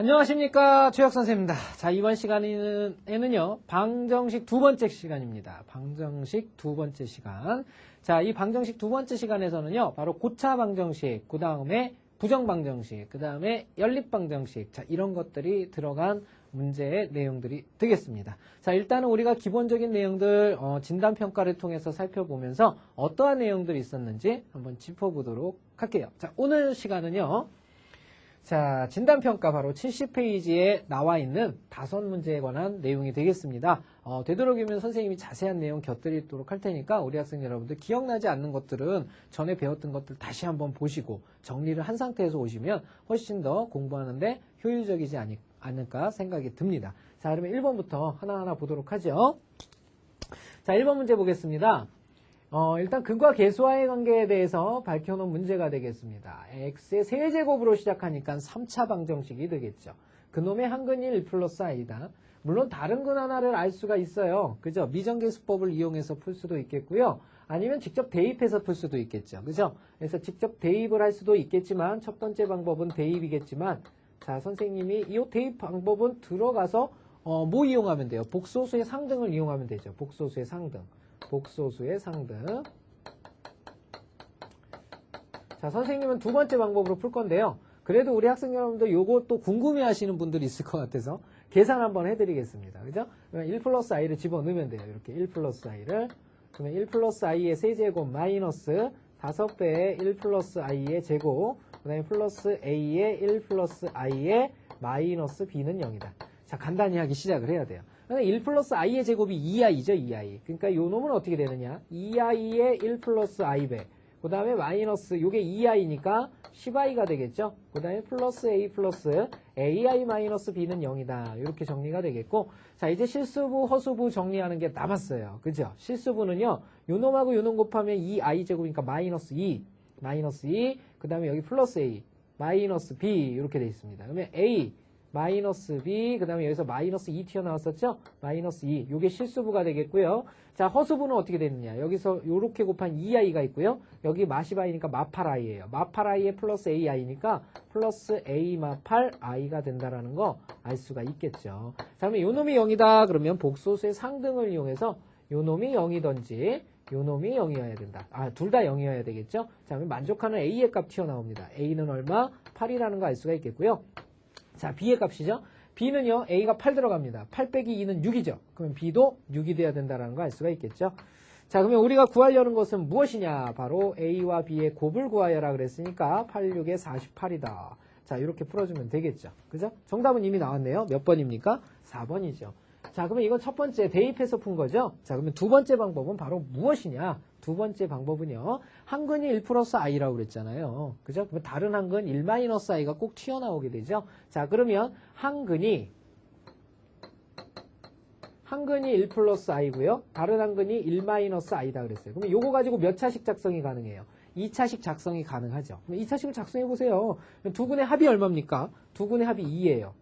안녕하십니까 최혁 선생입니다. 자 이번 시간에는요 방정식 두 번째 시간입니다. 방정식 두 번째 시간. 자 이 방정식 두 번째 시간에서는요 바로 고차 방정식, 그 다음에 부정 방정식, 그 다음에 연립 방정식, 자 이런 것들이 들어간 문제의 내용들이 되겠습니다. 자 일단은 우리가 기본적인 내용들 어, 진단 평가를 통해서 살펴보면서 어떠한 내용들이 있었는지 한번 짚어보도록 할게요. 자 오늘 시간은요. 자, 진단평가 바로 70페이지에 나와 있는 다섯 문제에 관한 내용이 되겠습니다. 어, 되도록이면 선생님이 자세한 내용 곁들이도록 할 테니까 우리 학생 여러분들 기억나지 않는 것들은 전에 배웠던 것들 다시 한번 보시고 정리를 한 상태에서 오시면 훨씬 더 공부하는데 효율적이지 않, 않을까 생각이 듭니다. 자, 그러면 1번부터 하나하나 보도록 하죠. 자, 1번 문제 보겠습니다. 어, 일단 근과 계수와의 관계에 대해서 밝혀놓은 문제가 되겠습니다. x의 세제곱으로 시작하니까 3차 방정식이 되겠죠. 그놈의 한근이 1 플러스 i다. 물론 다른 근 하나를 알 수가 있어요. 그죠? 미정계수법을 이용해서 풀 수도 있겠고요. 아니면 직접 대입해서 풀 수도 있겠죠. 그죠? 그래서 직접 대입을 할 수도 있겠지만 첫 번째 방법은 대입이겠지만 자 선생님이 이 대입 방법은 들어가서 어, 뭐 이용하면 돼요? 복소수의 상등을 이용하면 되죠. 복소수의 상등. 복소수의 상등. 자, 선생님은 두 번째 방법으로 풀 건데요. 그래도 우리 학생 여러분들 또 궁금해 하시는 분들이 있을 것 같아서 계산 한번 해드리겠습니다. 그죠? 그러면 1 플러스 i를 집어넣으면 돼요. 이렇게 1 플러스 i를. 그러면 1 플러스 i의 세제곱 마이너스 5배의 1 플러스 i의 제곱. 그 다음에 플러스 a의 1 플러스 i의 마이너스 b는 0이다. 자, 간단히 하기 시작을 해야 돼요. 그러니까 1 플러스 i의 제곱이 2i죠, 2i. 그러니까 요 놈은 어떻게 되느냐? 2i의 1 플러스 i배. 그 다음에 마이너스, 요게 2i니까 10i가 되겠죠? 그 다음에 플러스 a 플러스 ai 마이너스 b는 0이다. 이렇게 정리가 되겠고, 자, 이제 실수부, 허수부 정리하는 게 남았어요. 그죠? 실수부는요, 요 놈하고 요 놈 곱하면 2i 제곱이니까 마이너스 2, 마이너스 2, 그 다음에 여기 플러스 a, 마이너스 b, 이렇게 돼 있습니다. 그러면 a, 마이너스 b, 그 다음에 여기서 마이너스 2 튀어나왔었죠? 마이너스 2. 요게 실수부가 되겠고요. 자, 허수부는 어떻게 되느냐? 여기서 요렇게 곱한 2i가 있고요. 여기 마시바이니까 마팔i예요. 마팔i에 플러스 ai니까 플러스 a 마팔 i가 된다라는 거 알 수가 있겠죠. 자, 그러면 요 놈이 0이다. 그러면 복소수의 상등을 이용해서 요 놈이 0이던지 요 놈이 0이어야 된다. 아, 둘 다 0이어야 되겠죠? 자, 그러면 만족하는 a의 값 튀어나옵니다. a는 얼마? 8이라는 거 알 수가 있겠고요. 자, b의 값이죠. b는요, a가 8 들어갑니다. 8 빼기 2는 6이죠. 그러면 b도 6이 돼야 된다는 거알 수가 있겠죠. 자, 그러면 우리가 구하려는 것은 무엇이냐? 바로 a와 b의 곱을 구하여라 그랬으니까 8, 6에 48이다. 자, 이렇게 풀어주면 되겠죠. 그죠? 정답은 이미 나왔네요. 몇 번입니까? 4번이죠. 자, 그러면 이건 첫 번째 대입해서 푼 거죠? 자, 그러면 두 번째 방법은 바로 무엇이냐? 두 번째 방법은요. 한근이 1 플러스 i라고 그랬잖아요. 그죠? 그러면 다른 한근 1 마이너스 i가 꼭 튀어나오게 되죠? 자, 그러면 한근이 한근이 1 플러스 i고요. 다른 한근이 1 마이너스 i다 그랬어요. 그러면 요거 가지고 몇 차식 작성이 가능해요? 2차식 작성이 가능하죠. 그럼 2차식을 작성해 보세요. 두 근의 합이 얼마입니까? 두 근의 합이 2예요.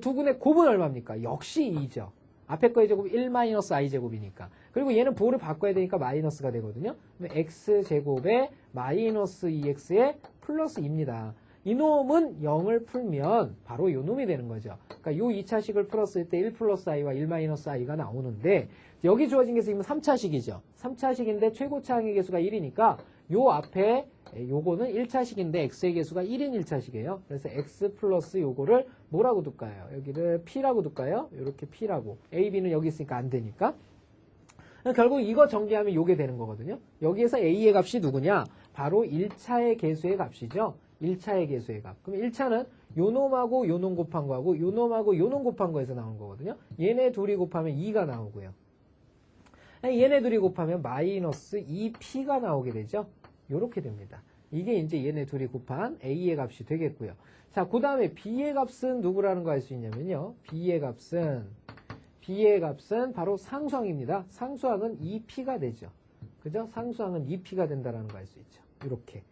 두 근의 곱은 얼마입니까? 역시 2죠. 앞에 거의 제곱이 1 마이너스 i 제곱이니까. 그리고 얘는 부호를 바꿔야 되니까 마이너스가 되거든요. 그럼 x 제곱에 마이너스 2x에 플러스 2입니다. 이놈은 0을 풀면 바로 요 놈이 되는 거죠. 그러니까 요 2차식을 풀었을 때 1 플러스 i와 1 마이너스 i가 나오는데 여기 주어진 게 지금 3차식이죠. 3차식인데 최고차 항의 개수가 1이니까 요 앞에 요거는 1차식인데 x의 개수가 1인 1차식이에요. 그래서 x 플러스 요거를 뭐라고 둘까요? 여기를 p라고 둘까요? 이렇게 p라고. a, b는 여기 있으니까 안 되니까. 결국 이거 정리하면 요게 되는 거거든요. 여기에서 a의 값이 누구냐? 바로 1차의 개수의 값이죠. 1차의 개수의 값. 그럼 1차는 요놈하고 요놈 곱한 거하고 요놈하고 요놈 곱한 거에서 나온 거거든요. 얘네 둘이 곱하면 2가 나오고요. 얘네 둘이 곱하면 마이너스 2p가 나오게 되죠. 요렇게 됩니다. 이게 이제 얘네 둘이 곱한 a의 값이 되겠고요. 자, 그 다음에 b의 값은 누구라는 거 알 수 있냐면요. b의 값은 b의 값은 바로 상수항입니다. 상수항은 2p가 되죠. 그죠? 상수항은 2p가 된다라는 거 알 수 있죠. 이렇게.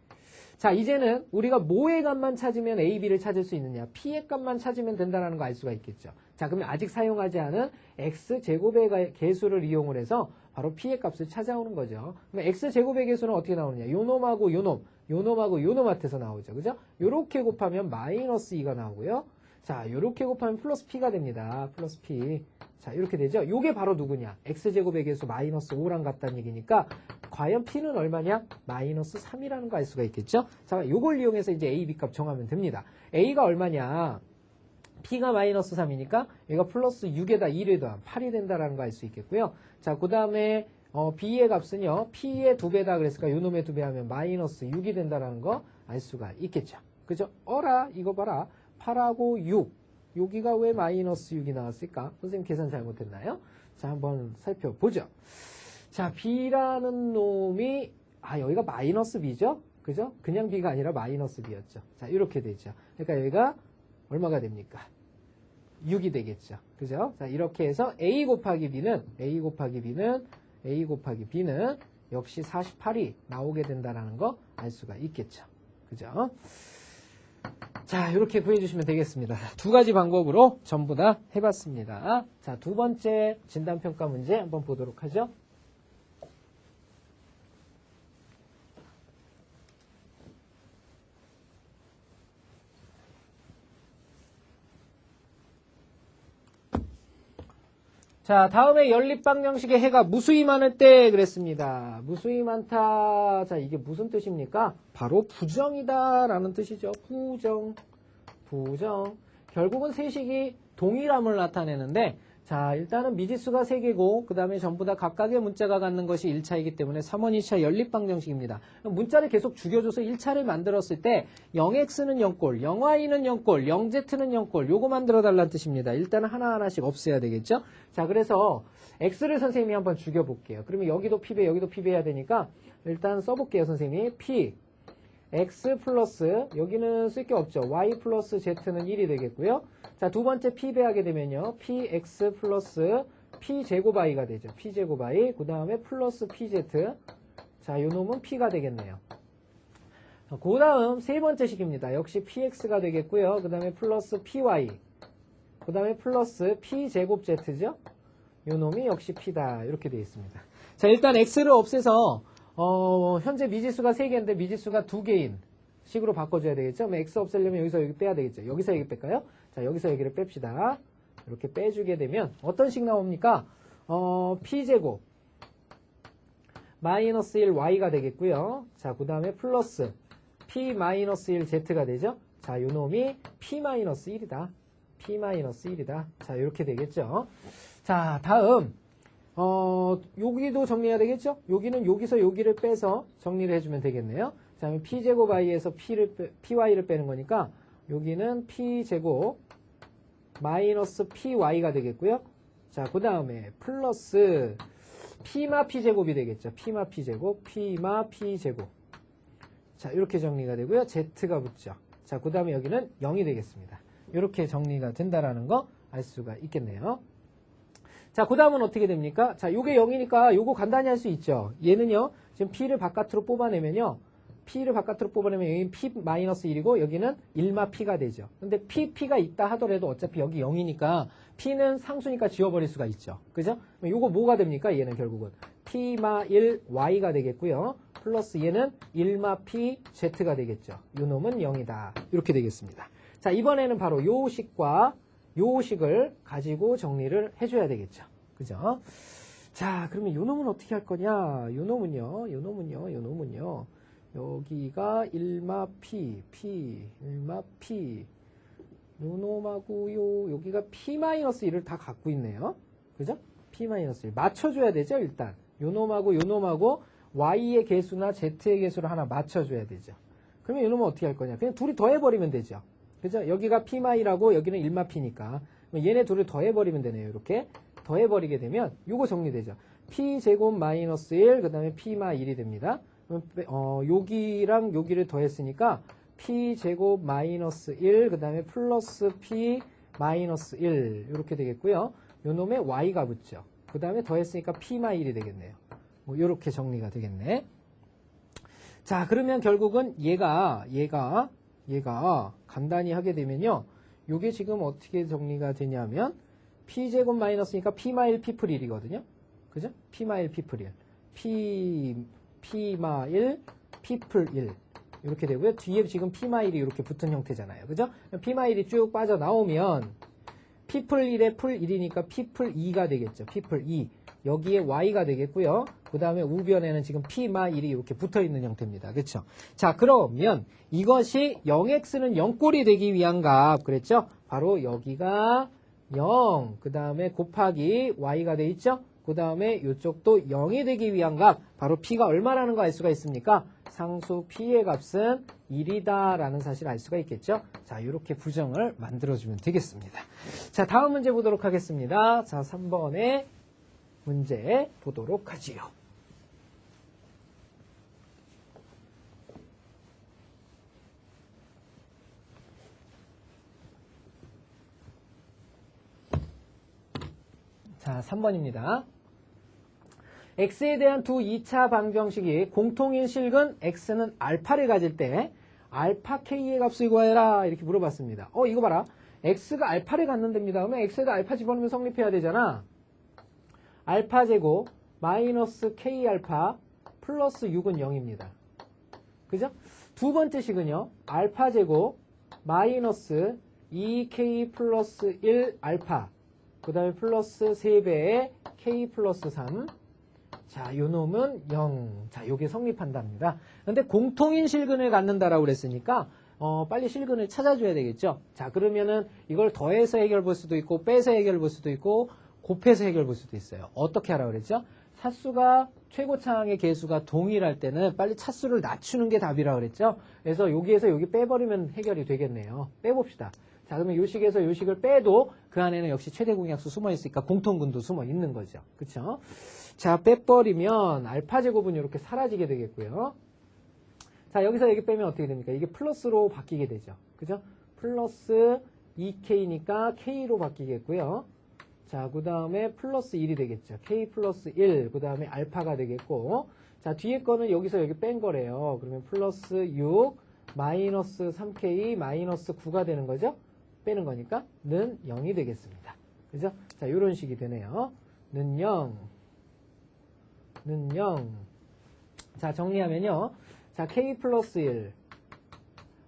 자, 이제는 우리가 뭐의 값만 찾으면 a, b를 찾을 수 있느냐? p의 값만 찾으면 된다라는 거 알 수가 있겠죠. 자, 그러면 아직 사용하지 않은 x제곱의 개수를 이용을 해서 바로 p의 값을 찾아오는 거죠. 그럼 x제곱의 개수는 어떻게 나오느냐? 요놈하고 요놈, 요놈하고 요놈한테서 나오죠. 그죠? 요렇게 곱하면 마이너스 2가 나오고요. 자, 요렇게 곱하면 플러스 P가 됩니다. 플러스 P. 자, 이렇게 되죠? 요게 바로 누구냐? X제곱의 개수 마이너스 5랑 같다는 얘기니까 과연 P는 얼마냐? 마이너스 3이라는 거 알 수가 있겠죠? 자, 요걸 이용해서 이제 A, B 값 정하면 됩니다. A가 얼마냐? P가 마이너스 3이니까 얘가 플러스 6에다 2를 더하면 8이 된다라는 거 알 수 있겠고요. 자, 그 다음에 어, B의 값은요. P의 2배다 그랬으니까 요 놈의 2배 하면 마이너스 6이 된다라는 거 알 수가 있겠죠. 그죠? 어라 이거 봐라. 8하고 6. 여기가 왜 마이너스 6이 나왔을까? 선생님 계산 잘못했나요? 자, 한번 살펴보죠. 자, B라는 놈이 아, 여기가 마이너스 B죠? 그죠? 그냥 B가 아니라 마이너스 B였죠. 자, 이렇게 되죠. 그러니까 여기가 얼마가 됩니까? 6이 되겠죠. 그죠? 자, 이렇게 해서 A 곱하기 B는, A 곱하기 B는, A 곱하기 B는 역시 48이 나오게 된다는 거 알 수가 있겠죠. 그죠? 자, 이렇게 구해주시면 되겠습니다. 두 가지 방법으로 전부 다 해봤습니다. 자, 두 번째 진단평가 문제 한번 보도록 하죠. 자, 다음에 연립방정식의 해가 무수히 많을 때 그랬습니다. 무수히 많다. 자, 이게 무슨 뜻입니까? 바로 부정이다 라는 뜻이죠. 부정. 부정. 결국은 세식이 동일함을 나타내는데 자, 일단은 미지수가 3개고 그 다음에 전부 다 각각의 문자가 갖는 것이 1차이기 때문에 3원 2차 연립방정식입니다. 문자를 계속 죽여줘서 1차를 만들었을 때 0x는 0꼴, 0y는 0꼴, 0z는 0꼴 요거 만들어 달라는 뜻입니다. 일단은 하나하나씩 없애야 되겠죠? 자, 그래서 x를 선생님이 한번 죽여볼게요. 그러면 여기도 p배, 여기도 p배해야 되니까 일단 써볼게요, 선생님이. p x 플러스 여기는 쓸 게 없죠. y 플러스 z는 1이 되겠고요. 자, 두 번째 p 배하게 되면요. px 플러스 p제곱 i가 되죠. p제곱 i. 그 다음에 플러스 pz. 자, 요 놈은 p가 되겠네요. 그 다음 세 번째 식입니다. 역시 px가 되겠고요. 그 다음에 플러스 py. 그 다음에 플러스 p제곱 z죠. 요 놈이 역시 p다. 이렇게 되어 있습니다. 자, 일단 x를 없애서 어, 현재 미지수가 3개인데 미지수가 2개인 식으로 바꿔줘야 되겠죠? 그럼 x 없애려면 여기서 여기 빼야 되겠죠? 여기서 여기 뺄까요? 자, 여기서 여기를 뺍시다. 이렇게 빼주게 되면 어떤 식 나옵니까? 어, p제곱 마이너스 1y가 되겠고요. 자, 그 다음에 플러스 p 마이너스 1z가 되죠? 자, 요 놈이 p 마이너스 1이다. p 마이너스 1이다. 자, 이렇게 되겠죠? 자, 다음 어, 여기도 정리해야 되겠죠? 여기는 여기서 여기를 빼서 정리를 해주면 되겠네요. 자, 그럼 p제곱 i에서 p를 빼, py를 빼는 거니까 여기는 p제곱 마이너스 py가 되겠고요. 자, 그 다음에 플러스 p마 p제곱이 되겠죠. p마 p제곱, p마 p제곱. 자, 이렇게 정리가 되고요. z가 붙죠. 자, 그 다음에 여기는 0이 되겠습니다. 이렇게 정리가 된다라는 거 알 수가 있겠네요. 자, 그 다음은 어떻게 됩니까? 자, 요게 0이니까 요거 간단히 할 수 있죠. 얘는요, 지금 P를 바깥으로 뽑아내면요, P를 바깥으로 뽑아내면 여기는 P-1이고 여기는 1마 P가 되죠. 근데 P, P가 있다 하더라도 어차피 여기 0이니까 P는 상수니까 지워버릴 수가 있죠. 그죠? 요거 뭐가 됩니까? 얘는 결국은 P마 1, Y가 되겠고요. 플러스 얘는 1마 P, Z가 되겠죠. 요 놈은 0이다. 이렇게 되겠습니다. 자, 이번에는 바로 요 식과 요 식을 가지고 정리를 해줘야 되겠죠. 그죠? 자, 그러면 요 놈은 어떻게 할 거냐? 요 놈은요, 요 놈은요, 요 놈은요. 여기가 1마 P, P, 1마 P. 요 놈하고 요, 여기가 P-1을 다 갖고 있네요. 그죠? P-1. 맞춰줘야 되죠, 일단. 요 놈하고 요 놈하고 Y의 개수나 Z의 개수를 하나 맞춰줘야 되죠. 그러면 요 놈은 어떻게 할 거냐? 그냥 둘이 더해버리면 되죠. 그죠? 여기가 P마이라고 여기는 1마 P니까 얘네 둘을 더해버리면 되네요. 이렇게 더해버리게 되면 요거 정리되죠. P제곱 마이너스 1, 그 다음에 P마 1이 됩니다. 어, 여기랑 여기를 더했으니까 P제곱 마이너스 1, 그 다음에 플러스 P 마이너스 1 이렇게 되겠고요. 요 놈에 Y가 붙죠. 그 다음에 더했으니까 P마 1이 되겠네요. 뭐 이렇게 정리가 되겠네. 자 그러면 결국은 얘가 얘가 얘가 간단히 하게 되면요. 요게 지금 어떻게 정리가 되냐면 p제곱 마이너스니까 p마일 p풀 1이거든요. 그죠? p마일 p풀 1. p p마일 p풀 1. 이렇게 되고요. 뒤에 지금 P 마일이 이렇게 붙은 형태잖아요. 그죠? P 마일이 쭉 빠져나오면 P풀 1에 풀 1이니까 P풀 2가 되겠죠. P풀 2. 여기에 Y가 되겠고요. 그 다음에 우변에는 지금 P 마일이 이렇게 붙어 있는 형태입니다. 그렇죠? 자, 그러면 이것이 0x는 0꼴이 되기 위한 값 그랬죠? 바로 여기가 0, 그 다음에 곱하기 Y가 돼 있죠? 그 다음에 이쪽도 0이 되기 위한 값, 바로 P가 얼마라는 거 알 수가 있습니까? 상수 P의 값은 1이다 라는 사실을 알 수가 있겠죠? 자, 이렇게 부정을 만들어주면 되겠습니다. 자, 다음 문제 보도록 하겠습니다. 자, 3번의 문제 보도록 하지요. 자, 3번입니다. x에 대한 두 2차 방정식이 공통인 실근 x는 알파를 가질 때 알파 k의 값을 구하여라 이렇게 물어봤습니다. 어 이거 봐라. x가 알파를 갖는답니다. 그러면 x에다 알파 집어넣으면 성립해야 되잖아. 알파 제곱 마이너스 k 알파 플러스 6은 0입니다. 그죠? 두 번째 식은요. 알파 제곱 마이너스 2k 플러스 1 알파 그 다음에 플러스 3배의 k 플러스 3 자, 요 놈은 0. 자, 요게 성립한답니다. 근데 공통인 실근을 갖는다라고 그랬으니까 어, 빨리 실근을 찾아줘야 되겠죠. 자, 그러면은 이걸 더해서 해결 볼 수도 있고 빼서 해결 볼 수도 있고 곱해서 해결 볼 수도 있어요. 어떻게 하라 그랬죠? 차수가 최고차항의 개수가 동일할 때는 빨리 차수를 낮추는 게 답이라 그랬죠. 그래서 여기에서 여기 빼버리면 해결이 되겠네요. 빼봅시다. 자, 그러면 요식에서 요식을 빼도 그 안에는 역시 최대 공약수 숨어 있으니까 공통근도 숨어 있는 거죠. 그쵸? 자, 빼버리면 알파 제곱은 이렇게 사라지게 되겠고요. 자, 여기서 여기 빼면 어떻게 됩니까? 이게 플러스로 바뀌게 되죠. 그죠? 플러스 2k니까 k로 바뀌겠고요. 자, 그 다음에 플러스 1이 되겠죠. k 플러스 1, 그 다음에 알파가 되겠고, 자, 뒤에 거는 여기서 여기 뺀 거래요. 그러면 플러스 6, 마이너스 3k, 마이너스 9가 되는 거죠? 빼는 거니까, 는 0이 되겠습니다. 그죠? 자, 요런 식이 되네요. 는 0, 는 0. 자, 정리하면요. 자, k 플러스 1,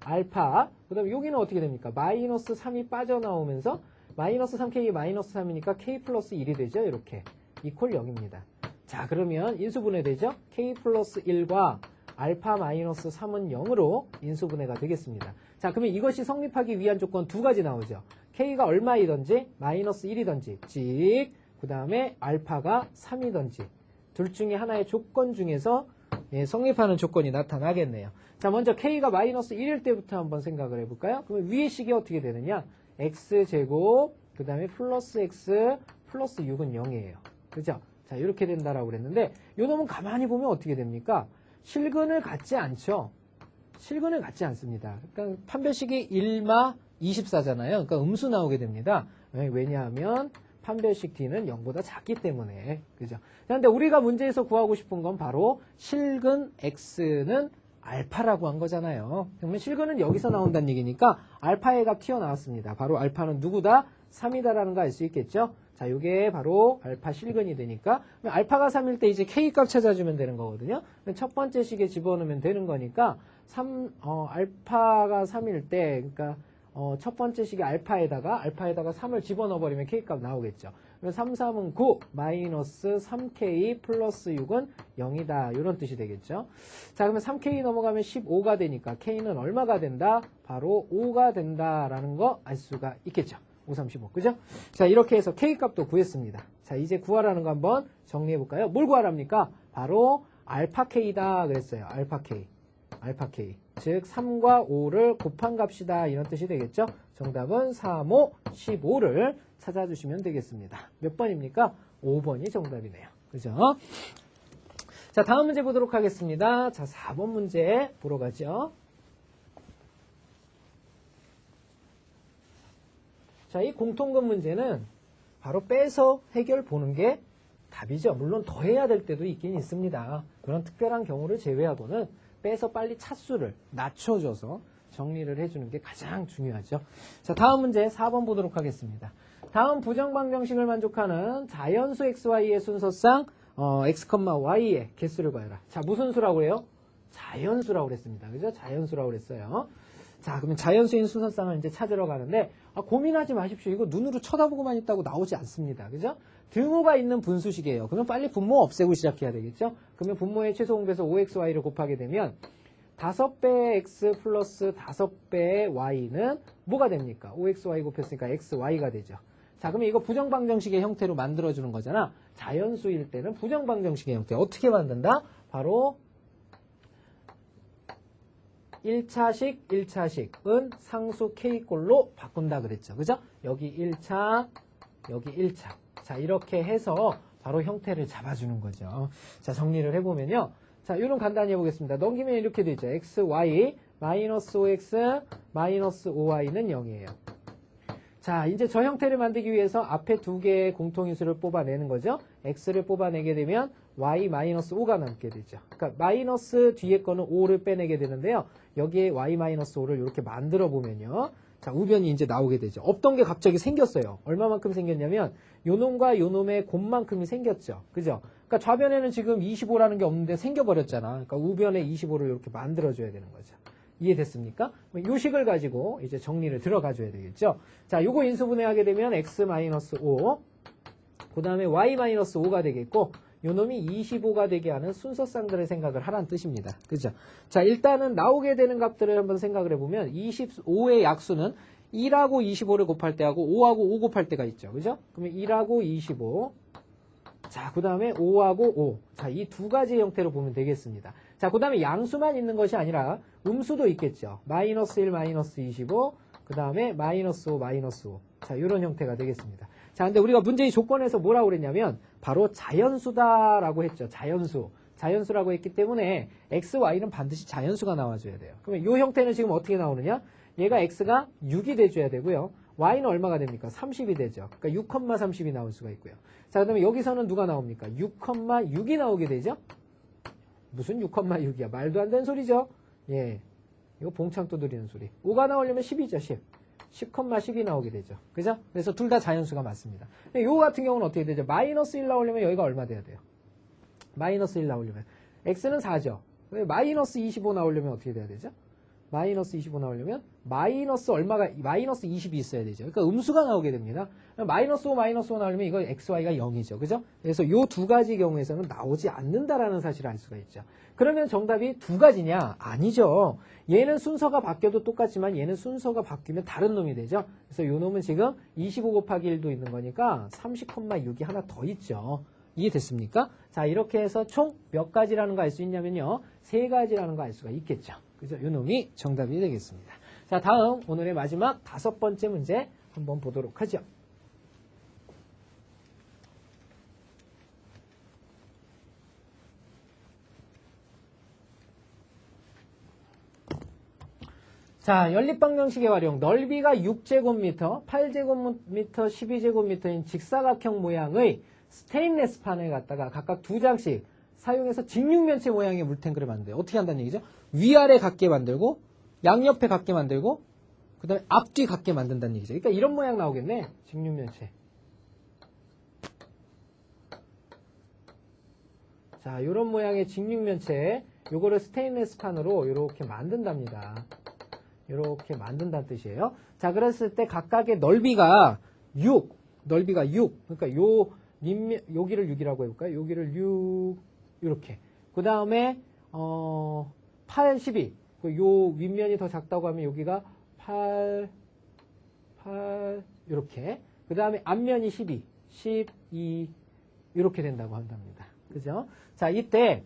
알파, 그 다음에 여기는 어떻게 됩니까? 마이너스 3이 빠져나오면서 마이너스 3k 마이너스 3이니까 k 플러스 1이 되죠. 이렇게. 이퀄 0입니다. 자, 그러면 인수분해 되죠? k 플러스 1과 알파 마이너스 3은 0으로 인수분해가 되겠습니다. 자, 그러면 이것이 성립하기 위한 조건 두 가지 나오죠. k가 얼마이든지 마이너스 1이든지 즉, 그 다음에 알파가 3이든지 둘 중에 하나의 조건 중에서 예, 성립하는 조건이 나타나겠네요. 자, 먼저 k가 마이너스 1일 때부터 한번 생각을 해볼까요? 그러면 위의 식이 어떻게 되느냐? x제곱, 그 다음에 플러스 x, 플러스 6은 0이에요. 그죠? 자, 이렇게 된다라고 그랬는데, 요 놈은 가만히 보면 어떻게 됩니까? 실근을 갖지 않죠? 실근을 갖지 않습니다. 그러니까 판별식이 1마 24잖아요. 그러니까 음수 나오게 됩니다. 왜? 왜냐하면 판별식 D는 0보다 작기 때문에. 그죠? 그런데 우리가 문제에서 구하고 싶은 건 바로 실근 X는 알파라고 한 거잖아요. 그러면 실근은 여기서 나온다는 얘기니까 알파의 값 튀어나왔습니다. 바로 알파는 누구다? 3이다라는 거 알 수 있겠죠? 자, 이게 바로 알파 실근이 되니까 알파가 3일 때 이제 K 값 찾아주면 되는 거거든요. 첫 번째 식에 집어넣으면 되는 거니까 3, 어, 알파가 3일 때 그러니까 어, 첫 번째 식이 알파에다가 알파에다가 3을 집어넣어 버리면 K값 나오겠죠. 그럼 3, 3은 9 마이너스 3K 플러스 6은 0이다. 이런 뜻이 되겠죠. 자 그러면 3K 넘어가면 15가 되니까 K는 얼마가 된다? 바로 5가 된다라는 거 알 수가 있겠죠. 5, 35 그죠? 자 이렇게 해서 K값도 구했습니다. 자 이제 구하라는 거 한번 정리해 볼까요? 뭘 구하랍니까? 바로 알파 K다 그랬어요. 알파 K. 알파 K. 즉 3과 5를 곱한 값이다 이런 뜻이 되겠죠. 정답은 3, 5, 15를 찾아주시면 되겠습니다. 몇 번입니까? 5번이 정답이네요. 그죠? 자 다음 문제 보도록 하겠습니다. 자 4번 문제 보러 가죠. 자 이 공통근 문제는 바로 빼서 해결 보는 게 답이죠. 물론 더해야 될 때도 있긴 있습니다. 그런 특별한 경우를 제외하고는 빼서 빨리 차수를 낮춰줘서 정리를 해주는 게 가장 중요하죠. 자, 다음 문제 4번 보도록 하겠습니다. 다음 부정방정식을 만족하는 자연수 xy의 순서상 어, x, y의 개수를 구해라. 자, 무슨 수라고 해요? 자연수라고 그랬습니다. 그죠? 자연수라고 그랬어요. 자, 그러면 자연수인 순서쌍을 이제 찾으러 가는데, 아, 고민하지 마십시오. 이거 눈으로 쳐다보고만 있다고 나오지 않습니다. 그죠? 등호가 있는 분수식이에요. 그러면 빨리 분모 없애고 시작해야 되겠죠? 그러면 분모의 최소 공배에서 5xy를 곱하게 되면, 5배의 x 플러스 5배의 y는 뭐가 됩니까? 5xy 곱했으니까 xy가 되죠. 자, 그러면 이거 부정방정식의 형태로 만들어주는 거잖아. 자연수일 때는 부정방정식의 형태. 어떻게 만든다? 바로 1차식, 1차식은 상수 k꼴로 바꾼다 그랬죠. 그죠? 여기 1차, 여기 1차. 자, 이렇게 해서 바로 형태를 잡아주는 거죠. 자, 정리를 해보면요. 자, 이런 간단히 해보겠습니다. 넘기면 이렇게 되죠. x, y, 마이너스 5x, 마이너스 5y는 0이에요. 자, 이제 저 형태를 만들기 위해서 앞에 두 개의 공통인수를 뽑아내는 거죠. x를 뽑아내게 되면 y 마이너스 5가 남게 되죠. 그러니까 마이너스 뒤에 거는 5를 빼내게 되는데요. 여기에 y 마이너스 5를 이렇게 만들어 보면요. 자, 우변이 이제 나오게 되죠. 없던 게 갑자기 생겼어요. 얼마만큼 생겼냐면 요놈과 요놈의 곱만큼이 생겼죠. 그죠? 그러니까 좌변에는 지금 25라는 게 없는데 생겨버렸잖아. 그러니까 우변에 25를 이렇게 만들어줘야 되는 거죠. 이해됐습니까? 요 식을 가지고 이제 정리를 들어가 줘야 되겠죠. 자, 요거 인수분해하게 되면 x-5, 그 다음에 y-5가 되겠고, 요 놈이 25가 되게 하는 순서쌍들의 생각을 하라는 뜻입니다. 그죠? 자, 일단은 나오게 되는 값들을 한번 생각을 해보면, 25의 약수는 1하고 25를 곱할 때하고 5하고 5 곱할 때가 있죠. 그죠? 그러면 1하고 25. 자, 그 다음에 5하고 5. 자, 이 두 가지 형태로 보면 되겠습니다. 자, 그 다음에 양수만 있는 것이 아니라 음수도 있겠죠. 마이너스 1, 마이너스 25, 그 다음에 마이너스 5, 마이너스 5. 자, 이런 형태가 되겠습니다. 자, 근데 우리가 문제의 조건에서 뭐라고 그랬냐면 바로 자연수다라고 했죠. 자연수. 자연수라고 했기 때문에 x, y는 반드시 자연수가 나와줘야 돼요. 그러면 이 형태는 지금 어떻게 나오느냐? 얘가 x가 6이 돼줘야 되고요. y는 얼마가 됩니까? 30이 되죠. 그러니까 6,30이 나올 수가 있고요. 자, 그 다음에 여기서는 누가 나옵니까? 6,6이 나오게 되죠? 무슨 6,6이야? 말도 안 되는 소리죠? 예. 이거 봉창 두드리는 소리. 5가 나오려면 10이죠, 10. 10,10이 나오게 되죠. 그죠? 그래서 둘 다 자연수가 맞습니다. 요 같은 경우는 어떻게 되죠? 마이너스 1 나오려면 여기가 얼마 돼야 돼요? 마이너스 1 나오려면. x는 4죠. 근데 마이너스 25 나오려면 어떻게 돼야 되죠? 마이너스 25 나오려면 마이너스 얼마가 마이너스 20이 있어야 되죠. 그러니까 음수가 나오게 됩니다. 마이너스 5 마이너스 5 나오려면 이거 xy가 0이죠. 그죠? 그래서 요 두 가지 경우에서는 나오지 않는다라는 사실을 알 수가 있죠. 그러면 정답이 두 가지냐? 아니죠. 얘는 순서가 바뀌어도 똑같지만 얘는 순서가 바뀌면 다른 놈이 되죠. 그래서 요 놈은 지금 25 곱하기 1도 있는 거니까 30,6이 하나 더 있죠. 이해됐습니까? 자, 이렇게 해서 총 몇 가지라는 거 알 수 있냐면요. 세 가지라는 거 알 수가 있겠죠. 그죠? 요 놈이 정답이 되겠습니다. 자, 다음 오늘의 마지막 다섯 번째 문제 한번 보도록 하죠. 자, 연립방정식의 활용. 넓이가 6제곱미터, 8제곱미터, 12제곱미터인 직사각형 모양의 스테인레스 판을 갖다가 각각 두 장씩 사용해서 직육면체 모양의 물탱크를 만들어요. 어떻게 한다는 얘기죠? 위아래 같게 만들고 양옆에 같게 만들고 그 다음에 앞뒤 같게 만든다는 얘기죠. 그러니까 이런 모양 나오겠네. 직육면체. 자, 이런 모양의 직육면체 요거를 스테인레스 판으로 이렇게 만든답니다. 이렇게 만든다는 뜻이에요. 자, 그랬을 때 각각의 넓이가 6, 넓이가 6. 그러니까 요 여기를 6이라고 해 볼까요? 여기를 6 이렇게. 그 다음에 어 8, 12. 요 윗면이 더 작다고 하면 여기가 8, 8 이렇게. 그 다음에 앞면이 12, 12 이렇게 된다고 한답니다. 그죠? 자, 이때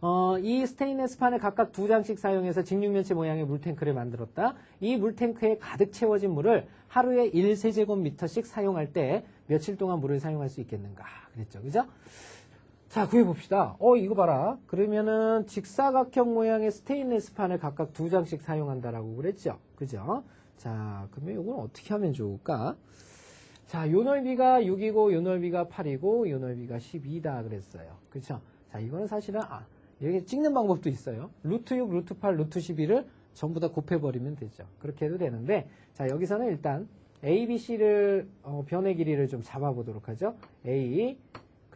어, 이 스테인레스 판을 각각 두 장씩 사용해서 직육면체 모양의 물탱크를 만들었다. 이 물탱크에 가득 채워진 물을 하루에 1세제곱미터씩 사용할 때 며칠 동안 물을 사용할 수 있겠는가 그랬죠. 그죠? 자, 구해봅시다. 어, 이거 봐라. 그러면은 직사각형 모양의 스테인레스 판을 각각 두 장씩 사용한다라고 그랬죠. 그죠? 자, 그러면 이건 어떻게 하면 좋을까? 자, 요 넓이가 6이고, 요 넓이가 8이고, 요 넓이가 12다 그랬어요. 그쵸? 자, 이거는 사실은, 아, 이렇게 찍는 방법도 있어요. 루트 6, 루트 8, 루트 12를 전부 다 곱해버리면 되죠. 그렇게 해도 되는데, 자, 여기서는 일단 A, B, C를, 어, 변의 길이를 좀 잡아보도록 하죠. A,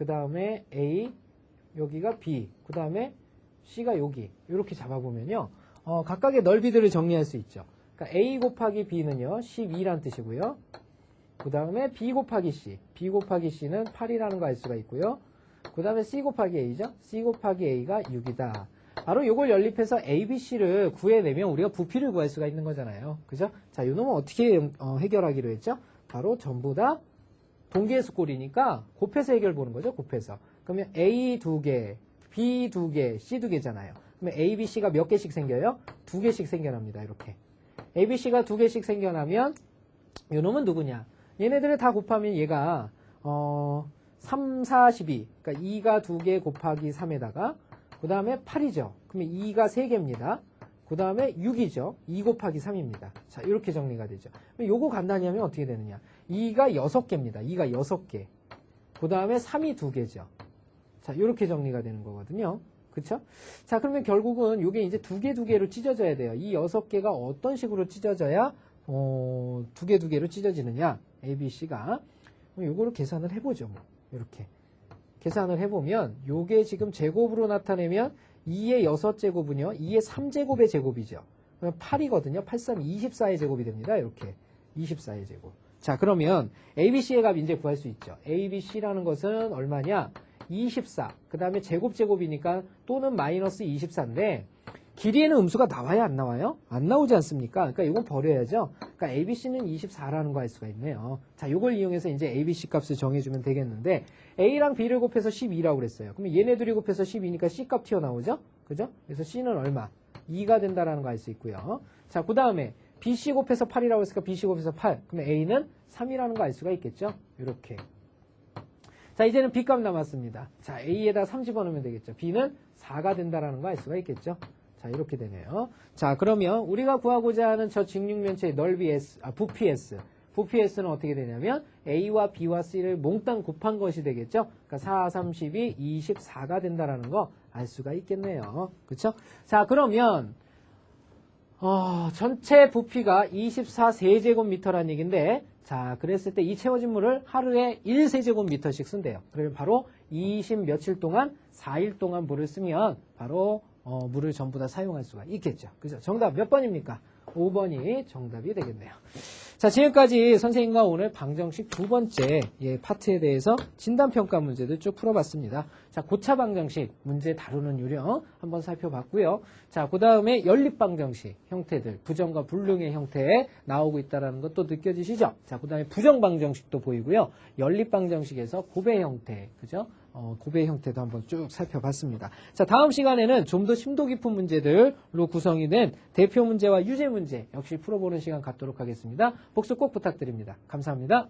그 다음에 A, 여기가 B, 그 다음에 C가 여기 이렇게 잡아보면요. 어, 각각의 넓이들을 정리할 수 있죠. 그러니까 A 곱하기 B는요. 12란 뜻이고요. 그 다음에 B 곱하기 C. B 곱하기 C는 8이라는 거 알 수가 있고요. 그 다음에 C 곱하기 A죠. C 곱하기 A가 6이다. 바로 이걸 연립해서 A, B, C를 구해내면 우리가 부피를 구할 수가 있는 거잖아요. 그죠? 자, 요 놈은 어떻게 어, 해결하기로 했죠? 바로 전부 다 동계수 꼴이니까 곱해서 해결 보는 거죠. 곱해서. 그러면 A 두 개, B 두 개, C 두 개잖아요. 그러면 A, B, C가 몇 개씩 생겨요? 두 개씩 생겨납니다. 이렇게. A, B, C가 두 개씩 생겨나면 요 놈은 누구냐? 얘네들을 다 곱하면 얘가 어 3, 4, 12. 그러니까 2가 두 개 곱하기 3에다가 그 다음에 8이죠. 그러면 2가 3개입니다. 그 다음에 6이죠. 2 곱하기 3입니다. 자, 이렇게 정리가 되죠. 요거 간단히 하면 어떻게 되느냐. 2가 6개입니다. 2가 6개. 그 다음에 3이 2개죠. 자, 이렇게 정리가 되는 거거든요. 그쵸? 자, 그러면 결국은 요게 이제 두 개, 두 개로 찢어져야 돼요. 이 여섯 개가 어떤 식으로 찢어져야, 어, 두 개, 두 개로 찢어지느냐. A, B, C가. 그럼 요거를 계산을 해보죠. 뭐. 이렇게. 계산을 해보면, 요게 지금 제곱으로 나타내면 2의 6제곱은요, 2의 3제곱의 제곱이죠. 그러면 8이거든요. 8, 3, 24의 제곱이 됩니다. 이렇게. 24의 제곱. 자, 그러면 ABC의 값 이제 구할 수 있죠. ABC라는 것은 얼마냐? 24. 그 다음에 제곱 제곱이니까 또는 마이너스 24인데 길이에는 음수가 나와야 안 나와요? 안 나오지 않습니까? 그러니까 이건 버려야죠. 그러니까 ABC는 24라는 거알 수가 있네요. 자, 이걸 이용해서 이제 ABC 값을 정해주면 되겠는데 A랑 B를 곱해서 12라고 그랬어요. 그러면 얘네들이 곱해서 12니까 C 값 튀어나오죠? 그죠? 그래서 C는 얼마? 2가 된다라는 거 알 수 있고요. 자, 그 다음에 BC 곱해서 8이라고 했으니까 BC 곱해서 8. 그러면 A는 3이라는 거 알 수가 있겠죠? 이렇게. 자, 이제는 B값 남았습니다. 자, A에다 3 집어넣으면 되겠죠. B는 4가 된다라는 거 알 수가 있겠죠. 자, 이렇게 되네요. 자, 그러면 우리가 구하고자 하는 저 직육면체의 넓이 S, 아, 부피 S. 부피 S는 어떻게 되냐면 A와 B와 C를 몽땅 곱한 것이 되겠죠. 그러니까 4, 32, 24가 된다라는 거 알 수가 있겠네요. 그렇죠? 자, 그러면 어, 전체 부피가 24세제곱미터라는 얘기인데, 자, 그랬을 때 이 채워진 물을 하루에 1세제곱미터씩 쓴대요. 그러면 바로 20 며칠 동안, 4일 동안 물을 쓰면 바로 어, 물을 전부 다 사용할 수가 있겠죠. 그죠? 정답 몇 번입니까? 5번이 정답이 되겠네요. 자, 지금까지 선생님과 오늘 방정식 두 번째 예, 파트에 대해서 진단평가 문제들 쭉 풀어봤습니다. 자, 고차 방정식 문제 다루는 요령 한번 살펴봤고요. 자, 그 다음에 연립 방정식 형태들, 부정과 불능의 형태에 나오고 있다는 것도 느껴지시죠? 자, 그 다음에 부정 방정식도 보이고요. 연립 방정식에서 고배 형태, 그죠? 어, 고배 형태도 한번 쭉 살펴봤습니다. 자, 다음 시간에는 좀 더 심도 깊은 문제들로 구성이 된 대표 문제와 유제 문제 역시 풀어보는 시간 갖도록 하겠습니다. 복습 꼭 부탁드립니다. 감사합니다.